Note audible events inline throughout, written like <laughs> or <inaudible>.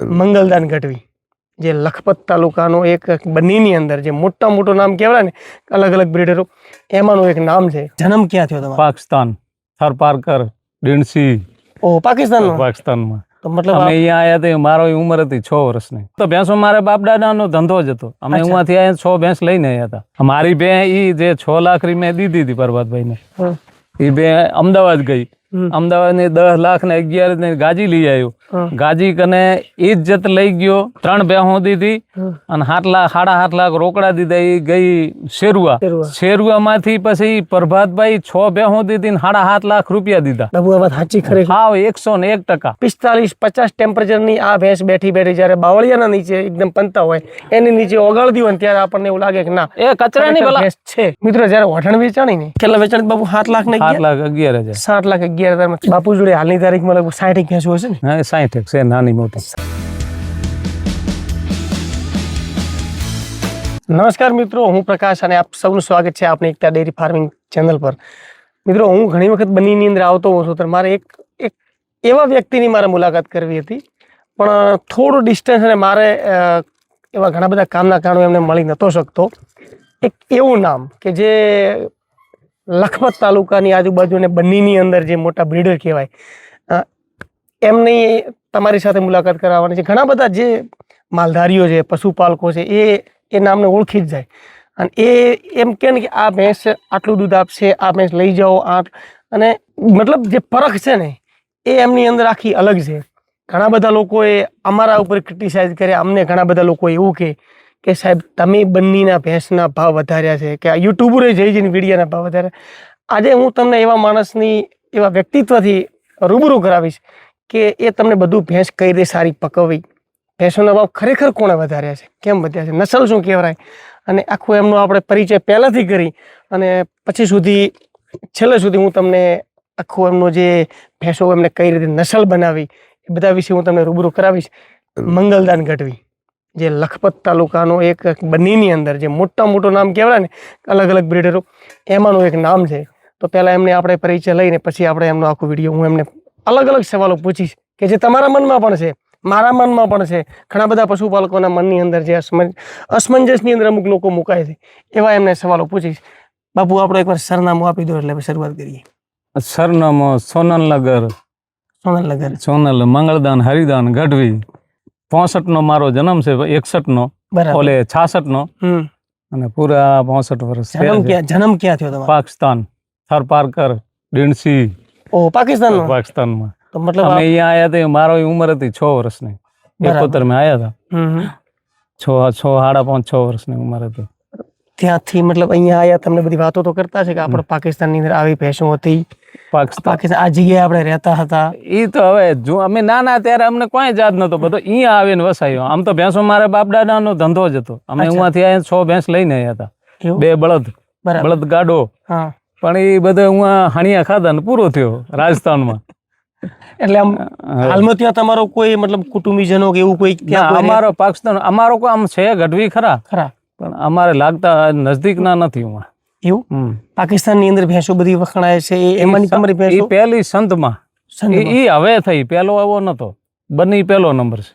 મંગલદાન ગઢવી જે લખપત તાલુકાનો એક બન્નીની અંદર જે મોટા મોટું નામ કહેવાય ને અલગ અલગ બ્રિડરો એમાંનું એક નામ છે. જન્મ ક્યાં થયો તમારો? પાકિસ્તાન. થરપારકર ડીણસી. ઓ પાકિસ્તાનનો? પાકિસ્તાનમાં. તો મતલબ અમે અહીંયા આયા તો મારો ઉંમર હતી છ વર્ષની. તો ભેંસો મારા બાપ દાદાનો ધંધો જ હતો. અમે અહીંયાથી આવ્યા છ ભેંસ લઈને આવ્યા હતા. મારી બે એ જે છ લાખ રી મેં દીધી હતી પરભાતભાઈને. એ બે અમદાવાદ ગઈ. અમદાવાદ ને દસ લાખ ને અગિયાર ને ગાજી લઈ આવ્યો. ગાજી કને ઇજ્જત લઈ ગયો. ત્રણ બે હમ. અને સાત લાખ સાડા સાત લાખ રોકડા દીધા એ ગઈ શેરુઆ શેરુઆ. શેરુઆમાંથી પછી પ્રભાતભાઈ છ બે દીધી ને સાડા સાત લાખ રૂપિયા દીધા. સાચી ખરેખર હાવ એકસો ને એક ટકા. પિસ્તાલીસ પચાસ ટેમ્પરેચરની આ ભેંસ બેઠી બેઠી જયારે બાવળિયાના નીચે એકદમ પંતા હોય એની નીચે ઓગાળતી હોય ત્યારે આપણને એવું લાગે કે ના એ કચરાની ભેંસ છે. મિત્રો જયારે વઢણ વેચાણી ને છેલ્લા વેચાણી? બાબુ સાત લાખ ને સાત લાખ અગિયાર હજાર. સાત લાખ અગિયાર હજારમાં બાપુ જોડે હાલની તારીખમાં લગભગ સાઠ એક્યાસી હશે ને? હા સાઠ છે નાની મોટી. નમસ્કાર મિત્રો હું પ્રકાશ અને આપ સૌનું સ્વાગત છે આપણી એકતા ડેરી ફાર્મિંગ ચેનલ પર. મિત્રો હું ઘણી વખત બનીની અંદર આવતો હોઉં છું તો મારે એક એક એવા વ્યક્તિની મારે મુલાકાત કરવી હતી. પણ થોડું ડિસ્ટન્સ અને મારે એવા ઘણા બધા કામના કારણો એમને મળી નહોતો શકતો. એક એવું નામ કે જે લખપત તાલુકાની આજુબાજુ અને બન્નીની અંદર જે મોટા બ્રીડર કહેવાય એમની તમારી સાથે મુલાકાત કરાવવાની છે. ઘણા બધા જે માલધારીઓ છે, પશુપાલકો છે, એ એ નામને ઓળખી જ જાય. અને એ, એમ કે ને કે આ ભેંસ આટલું દૂધ આપશે, આ ભેંસ લઈ જાઓ, આઠ. અને મતલબ જે પરખ છે ને, એ એમની અંદર આખી અલગ છે. ઘણા બધા લોકોએ અમારા ઉપર ક્રિટિસાઇઝ કર્યા, અમને ઘણા બધા લોકો એવું કહે. કે સાહેબ તમે બંનીના ભેંસના ભાવ વધાર્યા છે કે આ યુટ્યુબરે જઈ જઈને વીડિયાના ભાવ વધાર્યા. આજે હું તમને એવા માણસની એવા વ્યક્તિત્વથી રૂબરૂ કરાવીશ કે એ તમને બધું ભેંસ કઈ રીતે સારી પકવવી. ભેંસોના ભાવ ખરેખર કોણે વધાર્યા છે? કેમ વધ્યા છે? નસલ શું કહેવાય? અને આખું એમનો આપણે પરિચય પહેલાંથી કરી અને પછી સુધી છેલ્લે સુધી હું તમને આખું એમનો જે ભેંસો એમને કઈ રીતે નસલ બનાવી એ બધા વિશે હું તમને રૂબરૂ કરાવીશ. મંગલદાન ગઢવી જે લખપત તાલુકાનો એક બન્નીની અંદર જે મોટા મોટું નામ કહેવાય ને અલગ અલગ બ્રિડરો એમાંનું એક નામ છે. તો પહેલાં એમને આપણે પરિચય લઈને પછી આપણે એમનો આખો વીડિયો હું એમને અલગ અલગ સવાલો પૂછીશ કે જે તમારા મનમાં પણ છે મારા મનમાં પણ છે. ઘણા બધા પશુપાલકોના મનની અંદર જે અસમંજ અસમંજસની અંદર અમુક લોકો મુકાય છે એવા એમને સવાલો પૂછીશ. બાપુ આપણે એકવાર સરનામું આપી દો એટલે શરૂઆત કરીએ. સરનામું સોનલનગર સોનલનગર સોનલ મંગળદાન હરિદાન ગઢવી. નો મારો જન્મ છે એકસઠ નો બરાબર. ઓલે છાસઠ નો હમ. અને પૂરા પોસઠ વર્ષ થયા જન્મ છે. ક્યાં જન્મ ક્યાં થયો તમારો? પાકિસ્તાન. થરપારકર ડીણસી ઓ પાકિસ્તાનનો? પાકિસ્તાનમાં. તો મતલબ અમે આ- અહીંયા આયા તે મારો ઉંમર હતી છ વર્ષની. બરાબર. એકોતેરમાં આયા હતા. હમ હમ. છ છ સાડા પાંચ છ વર્ષની ઉંમર હતી. ત્યાંથી મતલબ અહીંયા આયા તમને બધી વાતો તો કરતા છે કે આપણે પાકિસ્તાનની અંદર આવી ભેંસો હતી. પાકિસ્તાન. આ જગ્યાએ આપણે રહેતા હતા. ઈ તો હવે જો અમે નાના ત્યારે અમને કોઈ જાત નતો બધો. અહીંયા આવીને વસાયો. આમ તો ભેંસો મારા બાપ દાદાનો ધંધો જ હતો. અમે. ઉયાથી આયા છ ભેંસ લઈને આવ્યા હતા. બે બળદ. બળદ ગાડો. પણ એ બધા હું હણિયા ખાધા ને પૂરો થયો રાજસ્થાનમાં. <laughs> એટલે આમ હાલમાં ત્યાં તમારો કોઈ મતલબ કુટુંબીજનો કે એવું કોઈ અમારો પાકિસ્તાન અમારો કોઈ આમ છે ગઢવી ખરા. ખરા. પણ અમારે લાગતા નજદીક ના નથી હું એવું? પાકિસ્તાનની અંદર ભેંસો બધી વખણાય છે એમાંની તમારી ભેંસો? પહેલી સંતમાં. એ હવે થઈ પહેલો આવો નતો. બની પહેલો નંબર છે.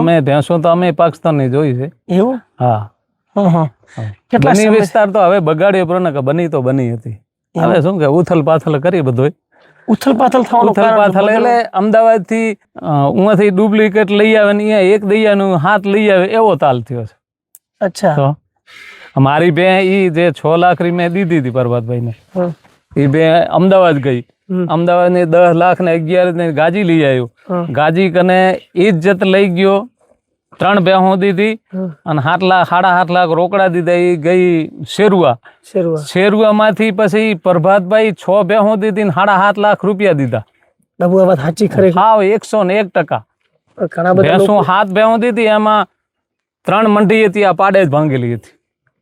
અમે ભેંસો તો અમે પાકિસ્તાનની જોઈ છે. એવું? હા. કેટલા વિસ્તાર તો હવે બગાડ્યો પણ કે બની તો બની હતી. હવે શું કે ઉથલ પાથલ કરી બધું ઉથલ પાથલ થવાનું ઉથલ પાથલ એટલે અમદાવાદથી ઉમાંથી ડુપ્લિકેટ લઈ આવે ને અહીંયા એક દૈયાનું હાથ લઈ આવે એવો તાલ થયો છે. અચ્છા. મારી બે ઈ જે છ લાખ રી મેં દીધી હતી પરભાતભાઈ ને એ બે અમદાવાદ ગઈ. અમદાવાદની દસ લાખ ને અગિયાર ને ગાજી લઈ આવ્યો. ગાજી કને ઇજ્જત લઈ ગયો. ત્રણ બે હું. દીધી અને સાત લાખ સાડા સાત લાખ રોકડા દીધા. એ ગઈ શેરુઆ શેરુઆ માંથી પછી પ્રભાતભાઈ છ હું દીધી સાડા સાત લાખ રૂપિયા દીધા. વાત સાચી ખરેખર હા એકસો ને એક ટકા. ઘણા બધા ભેંસો લોકો હાથ ભેહો દીધી એમાં ત્રણ મંડી હતી આ પાડે જ ભાંગેલી હતી.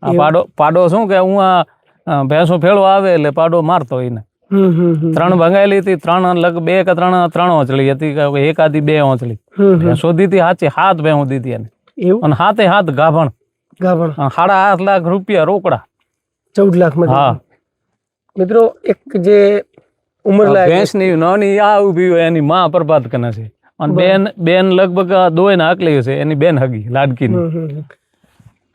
આ પાડો પાડો શું કે હું આ ભેંસો ફેળો આવે એટલે પાડો મારતો એને. ત્રણ ભંગાયેલી હતી ત્રણ લગ બે કે ત્રણ ત્રણ ઓંચળી હતી એક આધી બે ઓંચળી. શોધી હતી હાચી હાથ ભેહું દીધી એને. અને હાથે હાથ ગાભણ. ગાભણ. સાડા આઠ લાખ રૂપિયા રોકડા. ચૌદ લાખમાં હા. મિત્રો એક જે ઉંમર ભેંસની નાની આ ઊભી હોય એની માં પ્રભાત કને છે. અને બેન બેન લગભગ દોય ને આકલી છે એની બેન હગી લાડકીની.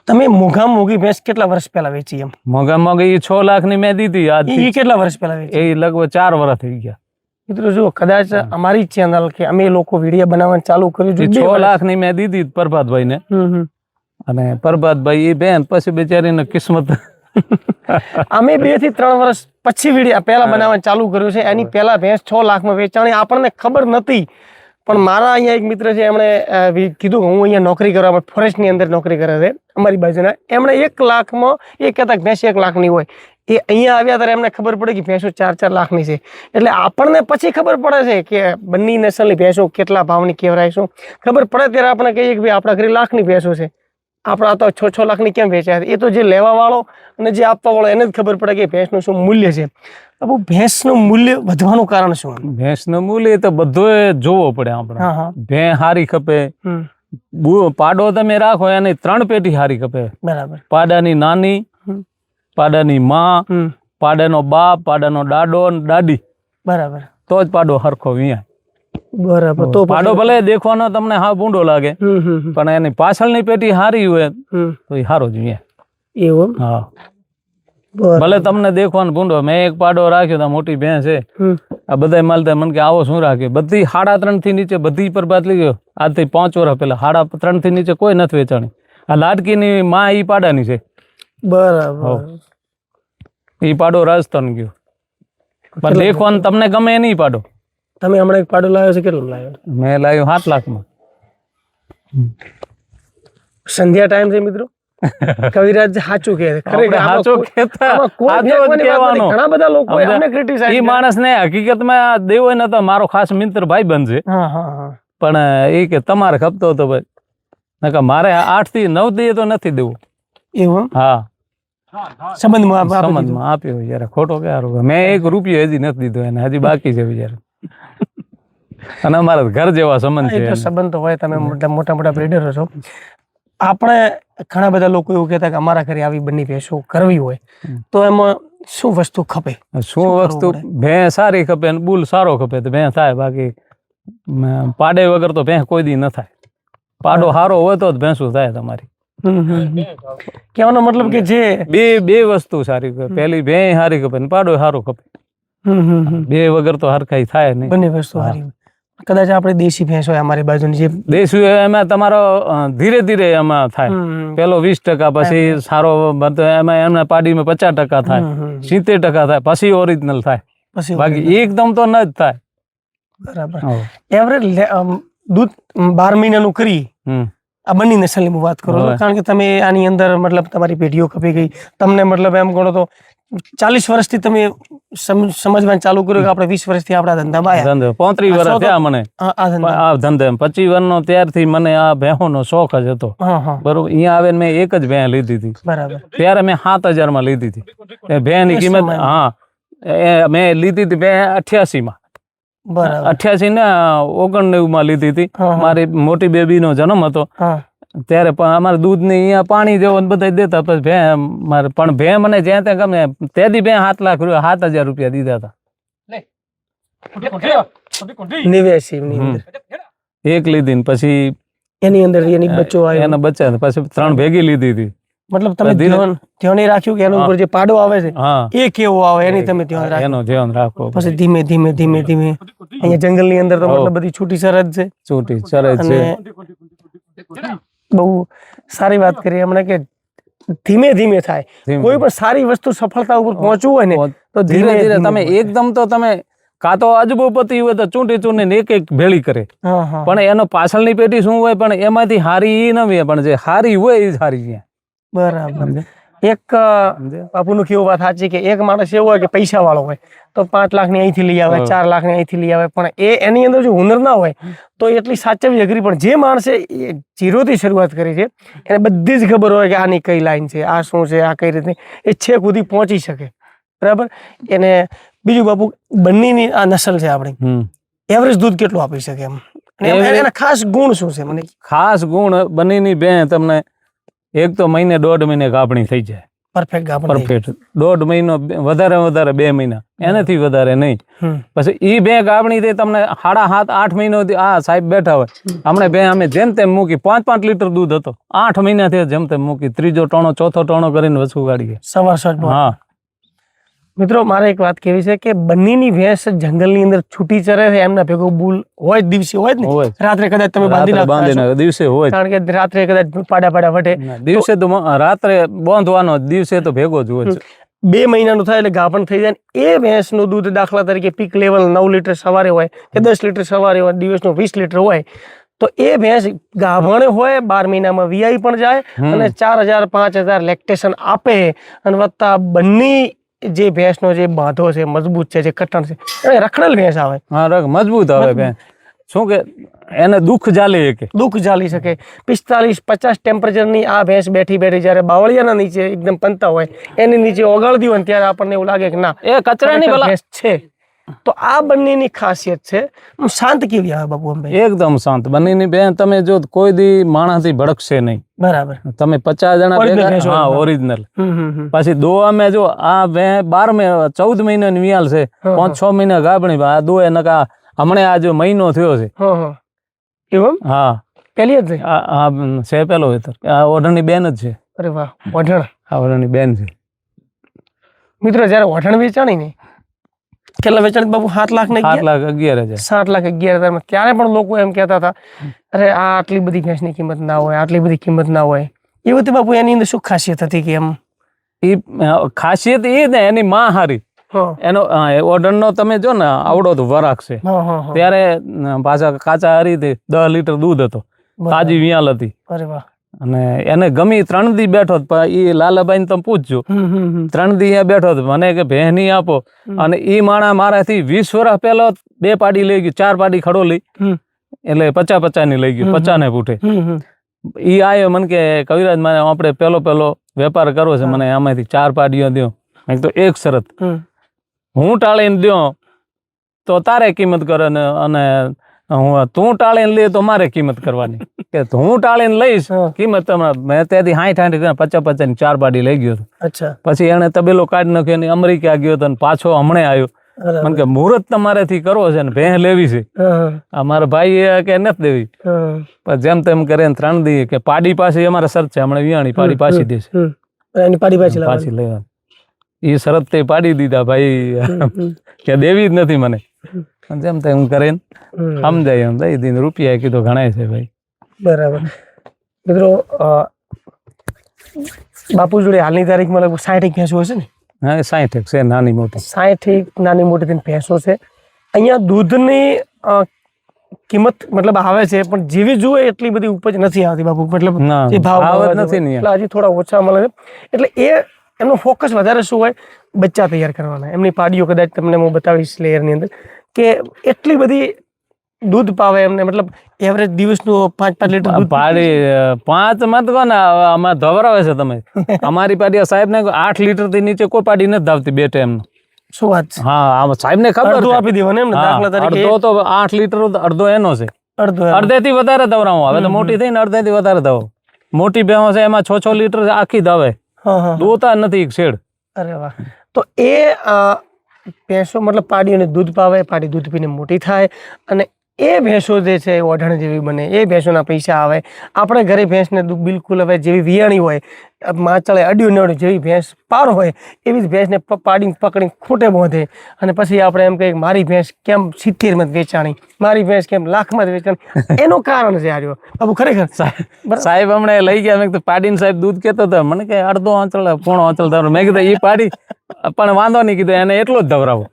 તમે મોઘા મોઘી ભેંસ કેટલા વર્ષ પહેલા વેચી એમ? મોઘા મોઘી છ લાખની મેં દીધી એ કેટલા વર્ષ પહેલા વેચી? એ લગભગ ચાર વર્ષ થઈ ગયા. મિત્રો જુઓ કદાચ અમારી ચેનલ કે અમે લોકો વીડિયો બનાવવાનું ચાલુ કર્યું છે છ લાખની મેં દીધી પ્રભાતભાઈ ને. અને પ્રભાતભાઈ એ બેન પછી બેચારીને કિસ્મત. <laughs> અમે બેથી ત્રણ વર્ષ પછી વીડિયો પહેલા બનાવવાનું ચાલુ કર્યું છે એની પહેલા ભેંસ છ લાખમાં વેચાણી આપણને ખબર નથી પણ મારા અહીંયા એક મિત્ર છે, એમણે કીધું હું અહીંયા નોકરી કરવા ફોરેસ્ટની અંદર નોકરી કરે છે, અમારી બાજુના. એમણે એક લાખમાં એ કહેતા ભેંસ એક લાખની હોય. એ અહીંયા આવ્યા ત્યારે એમને ખબર પડી કે ભેંસો ચાર ચાર લાખની છે. એટલે આપણને પછી ખબર પડે છે કે બંને નસલની ભેંસો કેટલા ભાવની કહેવાય શું. ખબર પડે ત્યારે આપણે કહીએ કે ભાઈ આપણા ઘરે લાખની ભેંસો છે. આપણા તો છ છ લાખની કેમ વેચાય એ તો જે લેવા વાળો અને જે આપવા વાળો એને જ ખબર પડે કે ભેંસનું શું મૂલ્ય છે. બાબુ ભેંસનું મૂલ્ય વધવાનું કારણ શું ભેંસનું મૂલ્ય તો બધું જોવો પડે આપણે. ભેં હારી ખપે. પાડો તમે રાખો એની ત્રણ પેટી હારી ખપે. બરાબર. પાડાની નાની પાડાની માં પાડાનો બાપ પાડાનો દાડો અને દાડી બરાબર. તો જ પાડો હરખો વિયા બરાબર. તો પાડો ભલે દેખવાનો તમને હા ભૂંડો લાગે પણ એની પાછળની પેટી હારી હોય તો એ હારો જોઈએ. એવું હા. ભલે તમને દેખવાનો ભૂંડો મેં એક પાડો રાખ્યો તો મોટી ભેંસ છે. આ બધા માલતા મને કે આવો શું રાખ્યો? બધી સાડા ત્રણથી નીચે બધી પરબાદ લઈ ગયો. આજથી પાંચ વર્ષ પહેલા સાડા ત્રણથી નીચે કોઈ નથી વેચાણી. આ લાડકીની માં ઈ પાડાની છે. બરાબર. ઈ પાડો રાજસ્થાન ગયો. પણ દેખવાનું તમને ગમે નહીં પાડો. તમે હમણાં એક પાડો લાવ્યો છે કેટલું લાવ્યો? મેં લાવ્યો સાત લાખમાં. સંધ્યા ટાઈમ છે મિત્રો. <laughs> કવિરાજ સાચું કે સાચું નથી. કહેવાનું. ઘણા બધા લોકો? અમને criticize ઈ માણસને માણસ ને હકીકતમાં દેવો નતો મારો ખાસ મિત્ર ભાઈ બનશે હા હા હા. પણ એ કે તમારે ખપતો હતો ભાઈ. નકા મારે આઠથી નવ દઈએ તો નથી દેવું. એવું? હા. સંબંધમાં સંબંધમાં આપ્યો યાર. ખોટો ક્યાં મેં એક રૂપિયો હજી નથી દીધો એને. હજી બાકી છે યાર અને અમારા ઘર જેવા સંબંધ છે સંબંધ તો હોય તમે મોટા મોટા બ્રીડરો છો આપણે ઘણા બધા લોકો એવું કહેતા કે અમારા ઘરે આવી બંને ભેંસો કરવી હોય તો એમાં શું વસ્તુ ખપે? શું વસ્તુ? ભેં સારી ખપે અને બુલ સારો ખપે તો ભેં થાય બાકી પાડે વગર તો ભેં કોઈ દી ન થાય. પાડો સારો હોય તો જ ભેંસું થાય તમારી. કહેવાનો મતલબ કે જે બે બે વસ્તુ સારી ખપે. પહેલી ભેં સારી ખપે ને પાડો સારો ખપે. બે વગર તો હરખાઈ થાય નહીં. બંને વસ્તુ સારી કદાચ આપણે દેશી ભેંસ હોય અમારી બાજુની જે દેશું એમાં તમારો ધીરે ધીરે એમાં થાય. પેલો વીસ ટકા પછી સારો એમાં એમના પાડીમાં પચાસ ટકા થાય. સિત્તેર ટકા થાય પછી ઓરિજિનલ થાય. પછી બાકી એકદમ તો ન જ થાય. બરાબર. એવરેજ દૂધ બાર મહિનાનું કરી. આ બંને નસલની હું વાત કરું કારણ કે તમે આની અંદર મતલબ તમારી પેઢીઓ કપી ગઈ. તમને મતલબ એમ ગણો તો ચાલીસ વર્ષથી તમે સમ- સમજવાનું ચાલુ કર્યું કે આપણે વીસ વર્ષથી આપણા ધંધામાં ધંધો. પોત્રીસ વર્ષ થયા મને. આ- ધંધે. પચીસ વર્ષનો ત્યારથી મને આ ભેહોનો શોખ જ હતો. બરોબર અહીંયા આવે મેં એક જ ભેહ લીધી હતી. બરાબર. ત્યારે મેં સાત હજારમાં લીધી હતી. ભેંની કિંમત હા. મેં લીધી હતી ભેહ અઠ્યાસીમાં. બરાબર. અઠ્યાસી ને ઓગણનેવું માં લીધી હતી. મારી મોટી બેબી નો જન્મ હતો. ત્યારે પણ અમારે દૂધ ને અહીંયા પાણી જેવો ને બધા દેતા પછી ભે મારે પણ ભે મને જ્યાં ત્યાં ગમે તેથી ભે સાત લાખ રૂપિયા સાત હજાર રૂપિયા દીધા હતા. નેવ્યાસી ની અંદર. એક લીધી ને પછી એની અંદર એની બચ્ચો આવ્યો. એના બચ્ચા પછી ત્રણ ભેગી લીધી હતી. મતલબ તમે ધીરે- ધ્યાન ધ્યાન એ રાખ્યું કે એના ઉપર જે પાડો આવે છે હા. એ કેવો આવે એની તમે ધ્યાન રાખ્યું એનો ધ્યાન રાખવો પછી ધીમે ધીમે ધીમે ધીમે. અહીંયા જંગલની અંદર તો મતલબ બધી છૂટી સરહદ છે. છૂટી ચરજ છે. અને બહુ સારી વાત કરી હમણાં કે ધીમે ધીમે થાય. કોઈ પણ સારી વસ્તુ સફળતા ઉપર પહોંચવું હોય ને તો ધીરે ધીરે તમે એકદમ તો તમે કાં તો અજબોપતિ હોય તો ચૂંટી ચૂંટીને એક એક ભેળી કરે. હા હા. પણ એનો પાછળની પેટી શું હોય પણ એમાંથી હારી એ ન હોય પણ જે હારી હોય એ જ હારી છે. બરાબર. એક બાપુનું કેવું વાત સાચી કે એક માણસ એવો હોય કે પૈસા વાળો હોય તો પાંચ લાખની અહીંથી લઈ આવે ચાર લાખની અહીંથી લઈ આવે પણ એ એની અંદર જો હુનર ના હોય તો એટલી સાચવી અઘરી. પણ જે માણસે જીરો થી શરૂઆત કરી છે એને બધી જ ખબર હોય કે આની કઈ લાઈન છે આ શું છે આ કઈ રીતે એ છેક સુધી પહોંચી શકે. બરાબર? એને બીજું બાપુ બંનેની આ નસલ છે આપણી. એવરેજ દૂધ કેટલું આપી શકે એમ? એના ખાસ ગુણ શું છે? મને ખાસ ગુણ બંનેની બેન તમને એક તો મહિને દોઢ મહિને કાપણી થઈ જાય. પરફેક્ટ પરફેક્ટ દોઢ મહિનો વધારે વધારે બે મહિના. એનાથી વધારે નહીં. પછી ઈ બે કાપણી તે તમને સાડા સાત આઠ મહિનો આ સાહેબ બેઠા હોય. હમણાં બે અમે જેમ તેમ મૂકી પાંચ પાંચ લીટર દૂધ હતો. આઠ મહિનાથી જેમ તેમ મૂકી ત્રીજો ટોણો ચોથો ટોણો કરીને વસુ કાઢીએ સવાર સાંજ હા. મિત્રો મારે એક વાત કેવી છે કે બંનેની ભેંસ જંગલની અંદર છૂટી ચરે છે એમના ભેગો બુલ હોય જ દિવસે હોય જ ને? રાત્રે કદાચ તમે બાંધી નાખો. દિવસે હોય કારણ કે રાત્રે કદાચ પાડા પાડા વટે. દિવસે તો રાત્રે બાંધવાનો દિવસે તો ભેગો જ હોય. બે મહિનાનું થાય એટલે ગાભણ થઈ જાય એ ભેંસનું દૂધ દાખલા તરીકે પીક લેવલ નવ લીટર સવારે હોય કે દસ લીટર સવારે હોય દિવસનું વીસ લીટર હોય તો એ ભેંસ ગાભણ હોય બાર મહિનામાં વીઆઈ પણ જાય અને ચાર હજાર પાંચ હજાર લેક્ટેશન આપે અને વત્તા બંને જે ભેંસનો જે બાંધો છે મજબૂત છે જે કટણ છે એ રખડેલ ભેંસ આવે. હા મજબૂત આવે ભેંસ. શું કે એને દુઃખ જાલે શકે? દુઃખ ઝાલી શકે. પિસ્તાલીસ પચાસ ટેમ્પરેચરની આ ભેંસ બેઠી બેઠી જ્યારે બાવળિયાના નીચે એકદમ પંતા હોય એની નીચે ઓગાળતી હોય ને ત્યારે આપણને એવું લાગે કે ના એ કચરાની ભેંસ છે. તો આ બંનેની ખાસિયત છે. શાંત કેવી આવે અંબે એકદમ શાંત. બંનેની બેન તમે જો કોઈ દી માણસથી ભડકશે નહીં. બરાબર. તમે પચાસ જણા ભેગા હા. ઓરિજિનલ. પછી દોવા મેં જો આ બે બાર મે ચૌદ મહિનાની વિયાલ છે. પાંચ છ મહિના ગાબણી આ દો એ નકા હમણે આ જો મહિનો થયો છે. એવું હા. પેલી જ હા છે પેલો વેતર. આ ઓઢણની બેન જ છે. અરે વાહ ઓઢણ. આ ઓઢણની બેન છે. મિત્રો જ્યારે ઓઢણ વેચાણી ને કેટલા વેચાણી બાબુ સાત લાખ ને સાત લાખ અગિયાર હજાર. સાત લાખ અગિયાર હજારમાં ત્યારે પણ લોકો એમ કહેતા હતા અરે આ આટલી બધી ભેંસની કિંમત ના હોય આટલી બધી કિંમત ના હોય. એ બધી બાપુ એની અંદર શું ખાસિયત હતી કે એમ? એ ખાસિયત એ ને એની માં હારી. એનો ઓર્ડર નો તમે જો ને આવડો તો વરાક છે. ત્યારે પાછા કાચા હારી દસ લીટર દૂધ હતો. તાજી વિયાલ હતી. અરે વાહ. અને એને ગમી ત્રણ દી બેઠો પણ એ લાલાબાઈ તમે પૂછજો. ત્રણ દી અહીંયા બેઠો મને કે ભેહની આપો. અને એ માણા મારાથી વીસ વર્ષ પહેલો બે પાડી લઈ ગયું ચાર પાડી ખડો લઈ એટલે પચા પચાની લઈ ગયું પચા ને પૂઠે ઈ આયો મને કે કવિરાજ મને આપણે પેલો પેલો વેપાર કરવો છે મને આમાંથી ચાર પાડીઓ દો એક તો એક શરત. હું ટાળીને દ્યો તો તારે કિંમત કરે ને અને હું તું ટાળીને લે તો મારે કિંમત કરવાની. કે હું ટાળીને લઈશ. કિંમત તમારે. મેં ત્યાંથી હાઠ હાઠ પચાસ પચાસ ચાર બાડી લઈ ગયો અચ્છા. પછી એને તબેલો કાઢી નાખ્યો ને અમેરિકા ગયો હતો પાછો હમણે આવ્યો. મને કે મુહૂર્ત તમારેથી કરવો છે ને ભેં લેવી છે. હા, હા, આ મારા ભાઈ કે નથી દેવી. પણ જેમ તેમ કરીને ત્રણ દી કે પાડી પાસે અમારે શરત છે હમણાં વિયાણી પાડી પાછી દેશે. પાડી પાછી પાછી લેવાની. એ શરત તે પાડી દીધા ભાઈ. કે દેવી જ નથી મને. જેમ તેમ કરીને. સમજાય એમ. દઈ દીને રૂપિયા કીધું ગણાય છે ભાઈ. બરાબર મિત્રો અ, બાપુ જોડે હાલની તારીખમાં લગભગ સાઠ એક ભેંસો હશે ને હા સાઠ એક છે નાની મોટી સાઠ એક નાની મોટી થઈને ભેંસો છે અહીંયા દૂધની અ, કિંમત મતલબ આવે છે પણ જેવી જુએ એટલી બધી ઉપજ નથી આવતી બાપુ મતલબ ના જે ભાવ ભાવ જ મળવા નથી જોઈએ, ને એટલે હજી થોડા ઓછા મળે છે એટલે એ એમનું ફોકસ વધારે શું હોય? બચ્ચા તૈયાર કરવાના. એમની પાડીઓ કદાચ તમને હું બતાવીશ લેયરની અંદર કે એટલી બધી દૂધ પાવે એમને મતલબ એવરેજ દિવસનું પાંચ પાંચ લીટર દૂધ પાડી પાંચમાં તો કોને આમાં ધવરાવે છે તમે. <laughs> અમારી પાડી સાહેબ ને આઠ લીટરથી નીચે કોઈ પાડી નથી ધાવતી બે ટાઈમ શું વાત છે? હા આમ સાહેબ ને ખબર અડધું આપી દેવાનું એમ ને દાખલા તરીકે. અડધો તો આઠ લીટર અડધો એનો છે. અડધો અડધે થી વધારે દવરાવું હવે તો મોટી થઈને અડધે થી વધારે દવ મોટી ભેંસો છે એમાં છ છ લીટર આખી દવે દોતા નથી એક શેડ. અરે વાહ. તો એ ભેંસો મતલબ પાડીઓને દૂધ પાવે પાડી દૂધ પીને મોટી થાય અને એ ભેંસો જે છે એ ઓઢણ જેવી બને. એ ભેંસોના પૈસા આવે. આપણે ઘરે ભેંસને બિલકુલ હવે જેવી વિયાણી હોય માચળે અડ્યું નડ્યું જેવી ભેંસ પાર હોય એવી જ ભેંસને પાડીને પકડીને ખૂટે બોંધે. અને પછી આપણે એમ કહીએ મારી ભેંસ કેમ સિત્તેરમાં જ વેચાણી? મારી ભેંસ કેમ લાખમાં જ વેચાણી? એનું કારણ છે આર્યો બાબુ ખરેખર. સાહેબ હમણાં લઈ ગયા. મેં તો પાડીને સાહેબ દૂધ કહેતો હતો મને કે અડધો આંચળ પોણો આંચળ ધરો. મેં કીધું એ પાડી. પણ વાંધો નહીં કીધું એને એટલો જ ધવરાવો.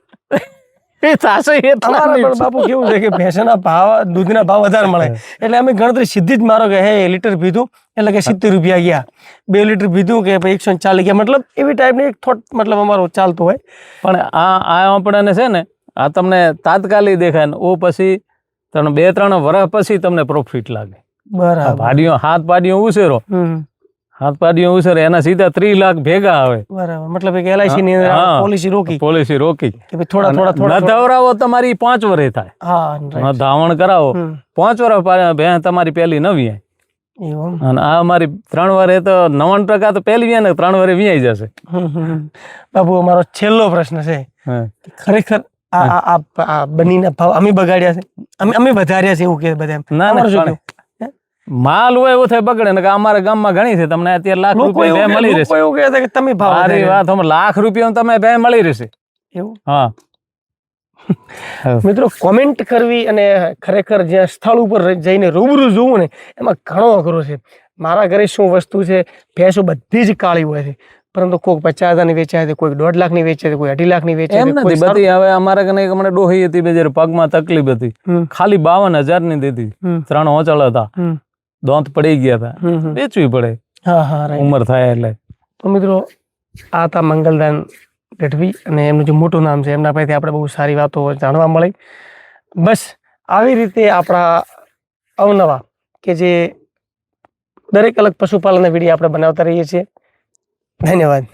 એ થશે એ પણ બાપુ કેવું છે કે ભેંસના ભાવ દૂધના ભાવ વધારે મળે. એટલે અમે ગણતરી સીધી જ મારો કે હે લીટર પીધું? એટલે કે સિત્તેર રૂપિયા ગયા. બે લીટર પીધું કે ભાઈ એકસો ચાલીસ ગયા. મતલબ એવી ટાઈપની એક થોટ મતલબ અમારો ચાલતો હોય. પણ આ આ આપણને છે ને આ તમને તાત્કાલિક દેખાય ને ઓ પછી તમને બે ત્રણ વર્ષ પછી તમને પ્રોફિટ લાગે. બરાબર. પાડીઓ હાથ પાડીઓ ઉછેરો. હાથ ઉછેરે એના સીધા ત્રીસ લાખ ભેગા આવે. બરાબર. મતલબ કે એલઆઈસી ની અંદર પોલિસી રોકી. પોલિસી રોકી. થોડા થોડા થોડા ધવરાવો તમારી પાંચ વરે થાય. હા ધાવણ કરાવો. પાંચ વર તમારી પેલી નવી. અને આ અમારી ત્રણ વરે તો નવાણું ટકા તો પહેલી વ્યા ને ત્રણ વરે વ્યાઈ જશે. બાબુ અમારો છેલ્લો પ્રશ્ન છે. ખરેખર આ આ બનીના ભાવ અમે બગાડ્યા છે? અમે અમે વધાર્યા છે એવું કે બધા ના ના? માલ હોય એવું થાય બગડે ને અમારા ગામમાં ઘણી છે તમને અત્યારે લાખ રૂપિયા બે મળી રહેશે. એવું કહે છે કે તમે ભાવ મારી વાત હમણાં લાખ રૂપિયા તમે બે મળી રહેશે. એવું? હા. મિત્રો કોમેન્ટ કરવી અને ખરેખર જ્યાં સ્થળ ઉપર જઈને રૂબરૂ જોવું ને એમાં ઘણો અઘરો છે. મારા ઘરે શું વસ્તુ છે ભેંસો બધી જ કાળી હોય છે. પરંતુ કોઈક પચાસ હજારની વેચાય છે કોઈક દોઢ લાખની વેચાય છે કોઈ અઢી લાખની વેચે એમ નથી બધી હવે અમારા કને એક હમણાં ડોહી હતી બે પગમાં તકલીફ હતી. ખાલી બાવન હજારની દીધી હમ, ત્રણ હોચળ હતા. હમ, દોંત પડી ગયા હતા. વેચવી પડે. હા હા ઉંમર થાય એટલે. તો મિત્રો આ હતા મંગલદાન ગઢવી અને એમનું જે મોટું નામ છે એમના પાસેથી આપણે બહુ સારી વાતો જાણવા મળી. બસ આવી રીતે આપણા અવનવા કે જે દરેક અલગ પશુપાલનના વીડિયો આપણે બનાવતા રહીએ છીએ. ધન્યવાદ.